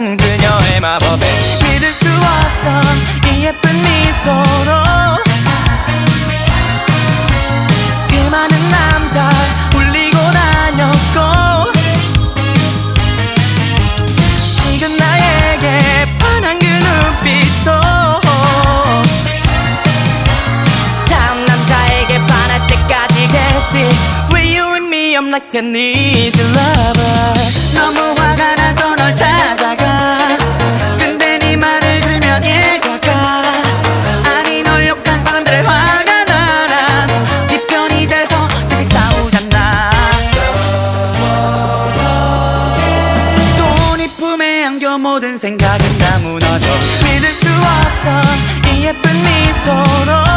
나는 그녀의 마법에 믿을 수 없어 이 예쁜 미소로. 그 많은 남자 울리고 다녔고 지금 나에게 반한 그 눈빛도. 다음 남자에게 반할 때까지겠지. Will you and me I'm like an easy lover 안겨 모든 생각은 다 무너져 믿을 수 없어 이 예쁜 미소로